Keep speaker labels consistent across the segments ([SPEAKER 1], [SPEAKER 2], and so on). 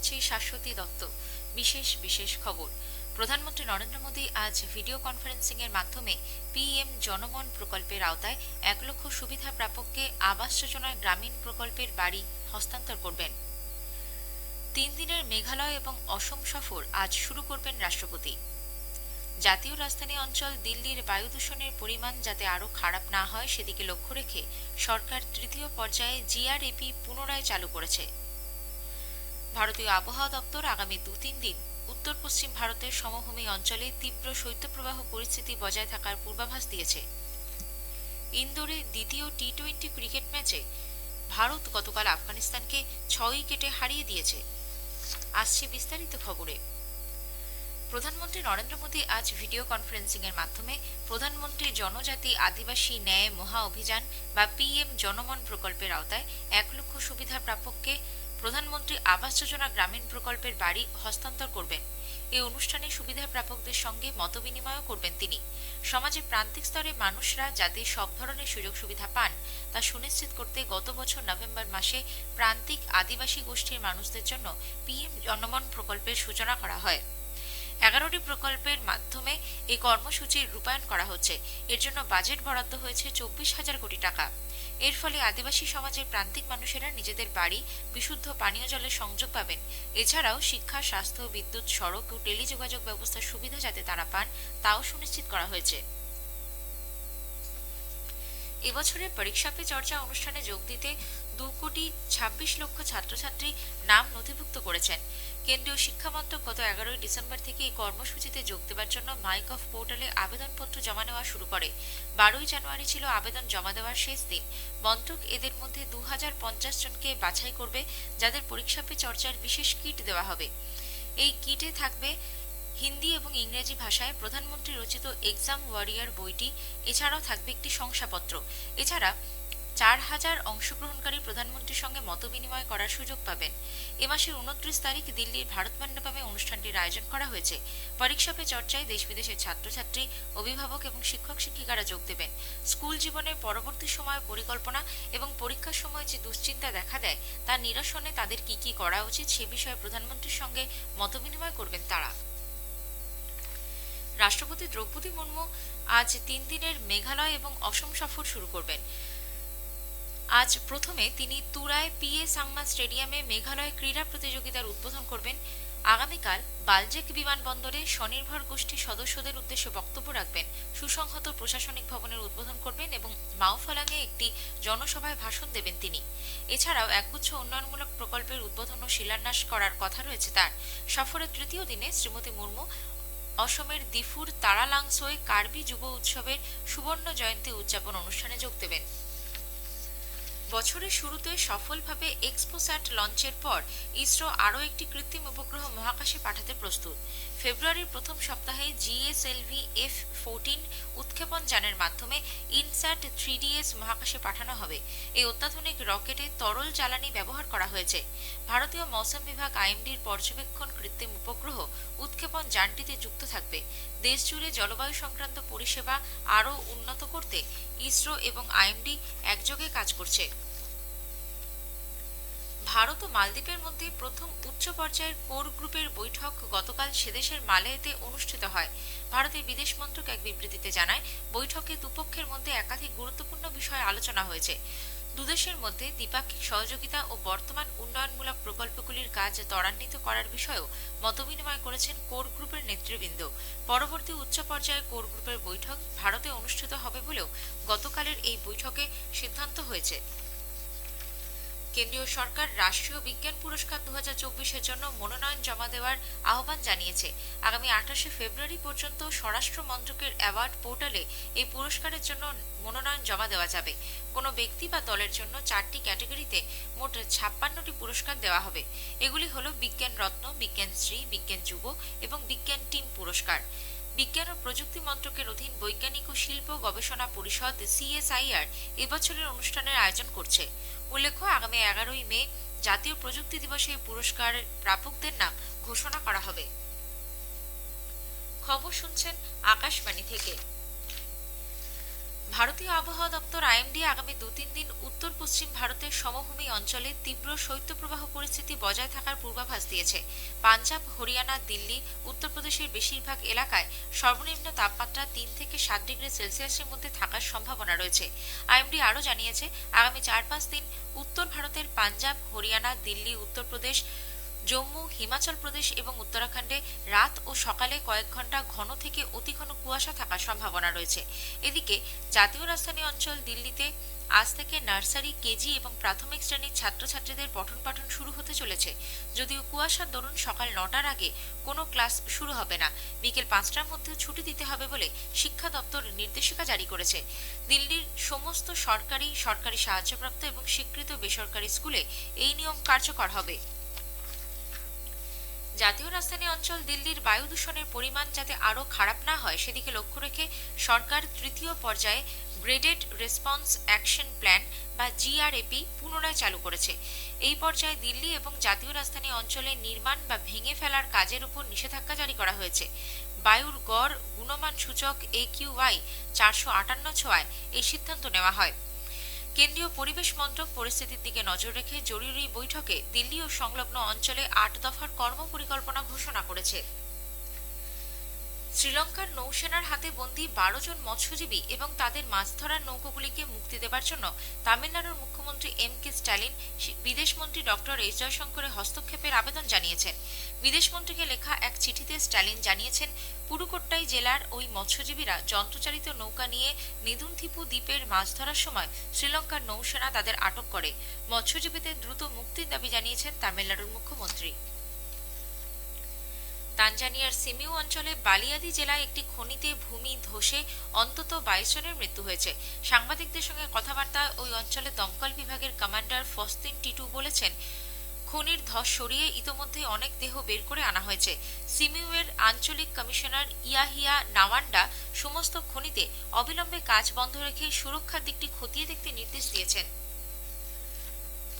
[SPEAKER 1] করছি শাশ্বতী দত্ত। বিশেষ বিশেষ খবর। প্রধানমন্ত্রী নরেন্দ্র মোদী আজ ভিডিও কনফারেন্সিং এর মাধ্যমে পিএম জনমন প্রকল্পের আওতায় এক লক্ষ সুবিধা প্রাপককে আবাস যোজনার গ্রামীণ প্রকল্পের বাড়ি হস্তান্তর করবেন। তিন দিনের মেঘালয় এবং অসম সফর আজ শুরু করবেন রাষ্ট্রপতি। জাতীয় রাজধানী অঞ্চল দিল্লির বায়ু দূষণের পরিমাণ যাতে আরও খারাপ না হয়, সেদিকে লক্ষ্য রেখে সরকার তৃতীয় পর্যায়ে জিআরএপি পুনরায় চালু করেছে। ভারতীয় আবহাওয়া দপ্তর আগামী দু তিন দিন উত্তর পশ্চিম ভারতের সমভূমি অঞ্চলে তীব্র শৈত্যপ্রবাহ পরিস্থিতি বজায় থাকার পূর্বাভাস দিয়েছে। ইন্দোরে দ্বিতীয় টি টোয়েন্টি ক্রিকেট ম্যাচে ভারত গতকাল আফগানিস্তানকে ছয় উইকেটে হারিয়ে দিয়েছে। আসছে বিস্তারিত খবরে। প্রধানমন্ত্রী নরেন্দ্র মোদী আজ ভিডিও কনফারেন্সিং এর মাধ্যমে প্রধানমন্ত্রী জনজাতি আদিবাসী ন্যায় মহা অভিযান বা পিএম জনমন প্রকল্পের আওতায় এক লক্ষ সুবিধা প্রাপককে প্রধানমন্ত্রী আবাস যোজনা গ্রামীণ প্রকল্পের বাড়ি হস্তান্তর করবেন। এই অনুষ্ঠানে সুবিধা প্রাপকদের সঙ্গে মতবিনিময় করবেন তিনি। সমাজে প্রান্তিক স্তরে মানুষরা যাতে সব ধরনের সুযোগ সুবিধা পান, তা সুনিশ্চিত করতে গত বছর নভেম্বর মাসে প্রান্তিক আদিবাসী গোষ্ঠীর মানুষদের জন্য পিএম জনমন প্রকল্পের সূচনা করা হয়। এগারোটি প্রকল্পের মাধ্যমে এই কর্মসূচির রূপায়ণ করা হচ্ছে। এর জন্য বাজেট বরাদ্দ হয়েছে চব্বিশ হাজার কোটি টাকা। এর ফলে আদিবাসী সমাজের প্রান্তিক মানুষেরা নিজেদের বাড়ি, বিশুদ্ধ পানীয় জলের সংযোগ পাবেন। এছাড়াও শিক্ষা, স্বাস্থ্য, বিদ্যুৎ, সড়ক ও টেলিযোগাযোগ ব্যবস্থার সুবিধা যাতে তারা পান, তাও সুনিশ্চিত করা হয়েছে। এবছরের পরীক্ষা পে চর্চা অনুষ্ঠানে যোগ দিতে দু কোটি ছাব্বিশ লক্ষ ছাত্রছাত্রী নাম নথিভুক্ত করেছেন। কেন্দ্রীয় শিক্ষা মন্ত্রক গত এগারোই ডিসেম্বর থেকে এই কর্মসূচিতে যোগ দেওয়ার জন্য মাইক অফ পোর্টালে আবেদনপত্র জমা নেওয়া শুরু করে। বারোই জানুয়ারি ছিল আবেদন জমা দেওয়ার শেষ দিন। মন্ত্রক এদের মধ্যে দু হাজার পঞ্চাশ জনকে বাছাই করবে, যাদের পরীক্ষা পে চর্চার বিশেষ কিট দেওয়া হবে। এই কিটে থাকবে হিন্দি এবং ইংরেজি ভাষায় প্রধানমন্ত্রী রচিত এক্সাম ওয়ারিয়ার বইটি, এছাড়াও থাকবে একটি শংসাপত্র। এছাড়া চার হাজার অংশগ্রহণকারী প্রধানমন্ত্রীর সঙ্গে মতবিনিময় করার সুযোগ পাবেন। এ মাসের উনত্রিশ তারিখ দিল্লির ভারত মণ্ডপমে অনুষ্ঠানটির আয়োজন করা হয়েছে। পরীক্ষা পে চর্চায় দেশ বিদেশের ছাত্রছাত্রী, অভিভাবক এবং শিক্ষক শিক্ষিকারা যোগ দেবেন। স্কুল জীবনের পরবর্তী সময় পরিকল্পনা এবং পরীক্ষার সময় যে দুশ্চিন্তা দেখা দেয় তা নিরসনে তাদের কি কি করা উচিত সে বিষয়ে প্রধানমন্ত্রীর সঙ্গে মতবিনিময় করবেন তারা। রাষ্ট্রপতি দ্রৌপদী মুর্মু আজ তিন দিনের মেঘালয় এবং অসম সফর শুরু করবেন। আজ প্রথমে তিনি তুরায় পিএ সাংমা স্টেডিয়ামে মেঘালয় ক্রীড়া প্রতিযোগিতার উদ্বোধন করবেন। আগামীকাল বালজেক বিমানবন্দরে স্বনির্ভর গোষ্ঠীর সদস্যদের উদ্দেশ্যে বক্তব্য রাখবেন। সুসংহত প্রশাসনিক ভবনের উদ্বোধন করবেন এবং মাওফলাঙে একটি জনসভায় ভাষণ দেবেন তিনি। এছাড়াও একগুচ্ছ উন্নয়নমূলক প্রকল্পের উদ্বোধন ও শিলান্যাস করার কথা রয়েছে তার। সফরের তৃতীয় দিনে শ্রীমতী মুর্মু অসমের দিফুর তারালাংসোয় কার্বি যুব উৎসবের সুবর্ণ জয়ন্তী উদযাপন অনুষ্ঠানে যোগ দেবেন। বছরের শুরুতে সফলভাবে এক্সপোস্যাট লঞ্চের পর ইসরো আরও একটি কৃত্রিম উপগ্রহ মহাকাশে পাঠাতে প্রস্তুত। ফেব্রুয়ারির প্রথম সপ্তাহে জিএসএলভি এফ ফোরটিন উৎক্ষেপণ যানের মাধ্যমে ইনস্যাট থ্রি ডিএস মহাকাশে পাঠানো হবে। এই অত্যাধুনিক রকেটে তরল জ্বালানি ব্যবহার করা হয়েছে। ভারতীয় মৌসুম বিভাগ আইএমডির পর্যবেক্ষণ কৃত্রিম উপগ্রহ উৎক্ষেপণ যানটিতে যুক্ত থাকবে। দেশ জুড়ে জলবায়ু সংক্রান্ত পরিষেবা আরও উন্নত করতে ইসরো এবং আইএমডি একযোগে কাজ করছে। ভারত ও মালদ্বীপের মধ্যে প্রথম উচ্চ পর্যায়ের কোর গ্রুপের বৈঠক গতকাল সেদেশের মালেতে অনুষ্ঠিত হয়। ভারতের বিদেশ মন্ত্রক এক বিবৃতিতে জানায়, বৈঠকে দুপক্ষের মধ্যে একাধিক গুরুত্বপূর্ণ বিষয়ে আলোচনা হয়েছে। দুদেশের মধ্যে দ্বিপাক্ষিক সহযোগিতা ও বর্তমান উন্নয়নমূলক প্রকল্পগুলির কাজ ত্বরান্বিত করার বিষয়েও মতবিনিময় করেছেন কোর গ্রুপের নেতৃবৃন্দ। পরবর্তী উচ্চ পর্যায়ের কোর গ্রুপের বৈঠক ভারতে অনুষ্ঠিত হবে বলেও গতকালের এই বৈঠকে সিদ্ধান্ত হয়েছে। কেন্দ্রীয় সরকার রাষ্ট্রীয় বিজ্ঞান পুরস্কার দু হাজার জন্য মনোনয়ন জমা দেওয়ার আহ্বান জানিয়েছে। আগামী আঠাশে ফেব্রুয়ারি পর্যন্ত স্বরাষ্ট্র মন্ত্রকের অ্যাওয়ার্ড পোর্টালে এই পুরস্কারের জন্য মনোনয়ন জমা দেওয়া যাবে। কোনো ব্যক্তি বা দলের জন্য চারটি ক্যাটাগরিতে মোট ছাপ্পান্নটি পুরস্কার দেওয়া হবে। এগুলি হল বিজ্ঞান রত্ন, বিজ্ঞান শ্রী বিজ্ঞান যুব এবং বিজ্ঞান টিম পুরস্কার। বিজ্ঞান ও প্রযুক্তি মন্ত্রকের অধীন বৈজ্ঞানিক ও শিল্প গবেষণা পরিষদ সিএসআইআর এবছরের অনুষ্ঠানের আয়োজন করছে। উল্লেখ্য, আগামী এগারোই মে জাতীয় প্রযুক্তি দিবসে পুরস্কার প্রাপকদের নাম ঘোষণা করা হবে। খবর শুনছেন আকাশবাণী থেকে। ভারতীয় আবহাওয়া দপ্তর আইএমডি আগামী দু তিন দিন উত্তর পশ্চিম ভারতের সমভূমি অঞ্চলে তীব্র শৈত্যপ্রবাহ পরিস্থিতি বজায় থাকার পূর্বাভাস দিয়েছে। পাঞ্জাব, হরিয়ানা, দিল্লি, উত্তরপ্রদেশের বেশিরভাগ এলাকায় সর্বনিম্ন তাপমাত্রা তিন থেকে সাত ডিগ্রি সেলসিয়াসের মধ্যে থাকার সম্ভাবনা রয়েছে। আইএমডি আরও জানিয়েছে, আগামী চার পাঁচ দিন উত্তর ভারতের পাঞ্জাব, হরিয়ানা, দিল্লি, উত্তরপ্রদেশ জম্মু, হিমাচল প্রদেশ এবং উত্তরাখণ্ডে রাত ও সকালে কয়েক ঘণ্টা ঘন থেকে অতি ঘন কুয়াশা থাকার সম্ভাবনা রয়েছে। এদিকে, জাতীয় রাজধানী অঞ্চল দিল্লিতে আজ থেকে নার্সারি, কেজি এবং প্রাথমিক শ্রেণির ছাত্রছাত্রীদের পঠন পাঠন শুরু হতে চলেছে। যদিও কুয়াশার দরুন সকাল নটার আগে কোনো ক্লাস শুরু হবে না, বিকেল পাঁচটার মধ্যে ছুটি দিতে হবে বলে শিক্ষা দপ্তর নির্দেশিকা জারি করেছে। দিল্লির সমস্ত সরকারি সরকারি সাহায্যপ্রাপ্ত এবং স্বীকৃত বেসরকারি স্কুলে এই নিয়ম কার্যকর হবে। জাতীয় রাজধানী অঞ্চল দিল্লির বায়ু দূষণের পরিমাণ যাতে আরও খারাপ না হয়, সেদিকে লক্ষ্য রেখে সরকার তৃতীয় পর্যায়ে গ্রেডেড রেসপন্স অ্যাকশন প্ল্যান বা জিআরএপি পুনরায় চালু করেছে। এই পর্যায়ে দিল্লি এবং জাতীয় রাজধানী অঞ্চলে নির্মাণ বা ভেঙে ফেলার কাজের উপর নিষেধাজ্ঞা জারি করা হয়েছে। বায়ুর গড় গুণমান সূচক এ কিউ ওয়াই চারশো আটান্ন ছোঁয়ায় এই সিদ্ধান্ত নেওয়া হয়। কেন্দ্রীয় পরিবেশ মন্ত্রক পরিস্থিতির দিকে নজর রেখে জরুরি বৈঠকে দিল্লি ও সংলগ্ন অঞ্চলে আট দফার কর্মপরিকল্পনা ঘোষণা করেছে। শ্রীলঙ্কার নৌসেনার হাতে বন্দী বারো জন মৎস্যজীবী এবং তাদের মাছ ধরার নৌকোগুলিকে মুক্তি দেবার জন্য তামিলনাড়ুর মুখ্যমন্ত্রী এম কে স্ট্যালিন বিদেশমন্ত্রী ডক্টর এস জয়শঙ্করের হস্তক্ষেপের আবেদন জানিয়েছেন। বিদেশমন্ত্রীকে লেখা এক চিঠিতে স্ট্যালিন জানিয়েছেন পুরুকোট্টাই জেলার ওই মৎস্যজীবীরা যন্ত্রচালিত নৌকা নিয়ে নিদুনথিপু দ্বীপের মাছ ধরার সময় শ্রীলঙ্কার নৌসেনা তাদের আটক করে। মৎস্যজীবীদের দ্রুত মুক্তির দাবি জানিয়েছেন তামিলনাড়ুর মুখ্যমন্ত্রী। তানজানিয়ার সিমিউ অঞ্চলে বালিয়াদি জেলায় একটি খনিতে ভূমি ধসে অন্তত বাইশ জনের মৃত্যু হয়েছে। সাংবাদিকদের সঙ্গে কথাবার্তায় ওই অঞ্চলে দমকল বিভাগের কমান্ডার ফস্তিন টিটু বলেছেন, খনির ধস সরিয়ে ইতোমধ্যে অনেক দেহ বের করে আনা হয়েছে। সিমিউয়ের আঞ্চলিক কমিশনার ইয়াহিয়া নাওয়ান্ডা সমস্ত খনিতে অবিলম্বে কাজ বন্ধ রেখে সুরক্ষার দিকটি খতিয়ে দেখতে নির্দেশ দিয়েছেন।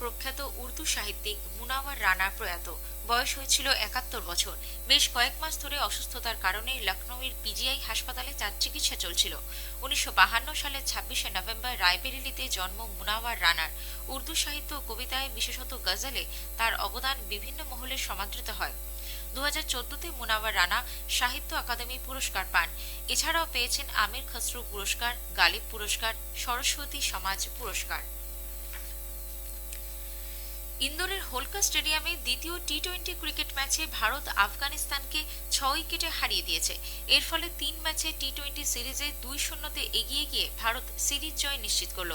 [SPEAKER 1] প্রখ্যাত উর্দু সাহিত্যিক মুনাওয়ার রানা প্রয়াত। বয়স হয়েছিল একাত্তর বছর। বেশ কয়েক মাস ধরে অসুস্থতার কারণে লখনৌয়ের পিজিআই হাসপাতালে তার চিকিৎসা চলছিল। উনিশশো সালের ছাব্বিশে নভেম্বর রায়বেরিলিতে জন্ম মুনাওয়ার রানার। উর্দু সাহিত্য কবিতায় বিশেষত গজলে তার অবদান বিভিন্ন মহলে সমাদৃত হয়। দু হাজার চোদ্দতে মুনাওয়ার রানা সাহিত্য আকাদেমি পুরস্কার পান। এছাড়াও পেয়েছেন আমির খসরু পুরস্কার, গালিব পুরস্কার, সরস্বতী সমাজ পুরস্কার। ইন্দোরের হোলকা স্টেডিয়ামে দ্বিতীয় টি টোয়েন্টি ক্রিকেট ম্যাচে ভারত আফগানিস্তানকে ছ উইকেটে হারিয়ে দিয়েছে। এর ফলে তিন ম্যাচে টি টোয়েন্টি সিরিজে দুই শূন্যতে এগিয়ে গিয়ে ভারত সিরিজ জয় নিশ্চিত করল।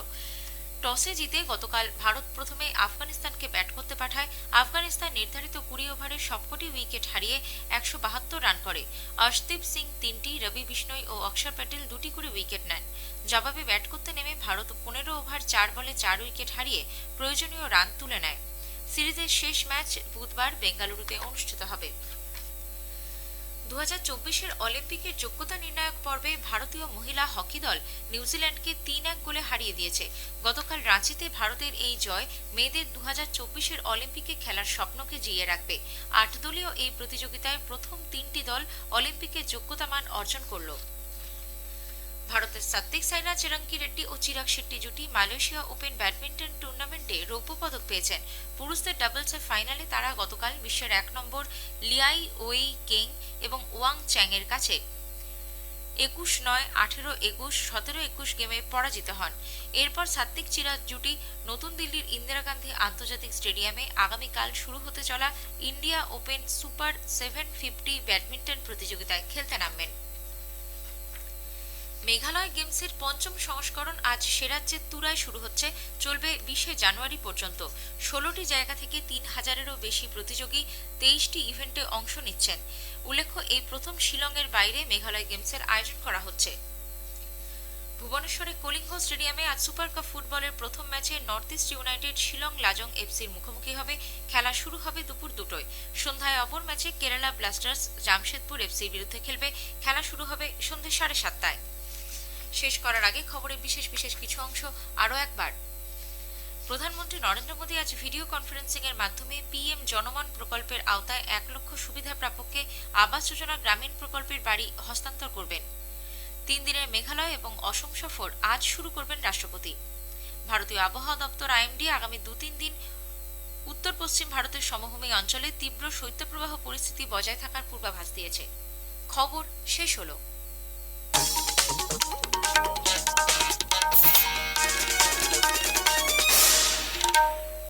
[SPEAKER 1] টসে জিতে গতকাল ভারত প্রথমে আফগানিস্তানকে ব্যাট করতে পাঠায়। আফগানিস্তান নির্ধারিত কুড়ি ওভারে সবকটি উইকেট হারিয়ে একশো বাহাত্তর রান করে। অর্শদীপ সিং তিনটি, রবি বিষ্ণই ও অক্ষর প্যাটেল দুটি করে উইকেট নেন। জবাবে ব্যাট করতে নেমে ভারত পনেরো ওভার চার বলে চার উইকেট হারিয়ে প্রয়োজনীয় রান তুলে নেয়। সিরিজের শেষ ম্যাচ বুধবার বেঙ্গালুরুতে অনুষ্ঠিত হবে। দু হাজার চব্বিশের অলিম্পিকের যোগ্যতা নির্ণায়ক পর্বে ভারতীয় মহিলা হকি দল নিউজিল্যান্ডকে তিন এক গোলে হারিয়ে দিয়েছে। গতকাল রাঁচিতে ভারতের এই জয় মেয়েদের দু হাজার চব্বিশের অলিম্পিকে খেলার স্বপ্নকে জিয়ে রাখবে। আট দলীয় এই প্রতিযোগিতায় প্রথম তিনটি দল অলিম্পিকে যোগ্যতা মান অর্জন করল। ভারতের সাত্বিক সাইনা চিরাঙ্কি রেড্ডি ও চিরাগ শেট্টি জুটি মালয়েশিয়া ওপেন ব্যাডমিন্টন টুর্নামেন্টে রৌপ্য পদক পেয়েছেন। পুরুষদের ডাবলসের ফাইনালে তারা গতকাল বিশ্বের এক নম্বর লিয়াই ওই কেং এবং ওয়াং চ্যাং এর কাছে একুশ নয়, আঠেরো একুশ, সতেরো একুশ গেমে পরাজিত হন। এরপর সাত্বিক চিরাগ জুটি নতুন দিল্লির ইন্দিরা গান্ধী আন্তর্জাতিক স্টেডিয়ামে আগামীকাল শুরু হতে চলা India open super seven fifty badminton প্রতিযোগিতায় খেলতে নামবেন। মেঘালয় গেমসের পঞ্চম সংস্করণ আজ সে রাজ্যের তুরায় শুরু হচ্ছে, চলবে বিশে জানুয়ারি পর্যন্ত। ষোলোটি জায়গা থেকে তিন হাজারেরও বেশি প্রতিযোগী তেইশটি ইভেন্টে অংশ নিচ্ছেন। উল্লেখ্য, এই প্রথম শিলংয়ের বাইরে মেঘালয় গেমসের আয়োজন করা হচ্ছে। ভুবনেশ্বরে কলিঙ্গ স্টেডিয়ামে আজ সুপার কাপ ফুটবলের প্রথম ম্যাচে north east united Shillong Lajong এফসির মুখোমুখি হবে। খেলা শুরু হবে দুপুর দুটোয়। সন্ধ্যায় অপর ম্যাচে কেরালা ব্লাস্টার্স জামশেদপুর এফসির বিরুদ্ধে খেলবে। খেলা শুরু হবে সন্ধ্যে সাড়ে সাতটায়। শেষ করার আগে খবরের বিশেষ বিশেষ কিছু অংশ আরও একবার। প্রধানমন্ত্রী নরেন্দ্র মোদী আজ ভিডিও কনফারেন্সিং এর মাধ্যমে পিএম জনমন প্রকল্পের আওতায় এক লক্ষ সুবিধা প্রাপককে আবাস যোজনা গ্রামীণ প্রকল্পের বাড়ি হস্তান্তর করবেন। তিন দিনের মেঘালয় এবং অসম সফর আজ শুরু করবেন রাষ্ট্রপতি। ভারতীয় আবহাওয়া দপ্তর আইএমডি আগামী দু তিন দিন উত্তর পশ্চিম ভারতের সমভূমি অঞ্চলে তীব্র শৈত্যপ্রবাহ পরিস্থিতি বজায় থাকার পূর্বাভাস দিয়েছে। খবর শেষ হলো।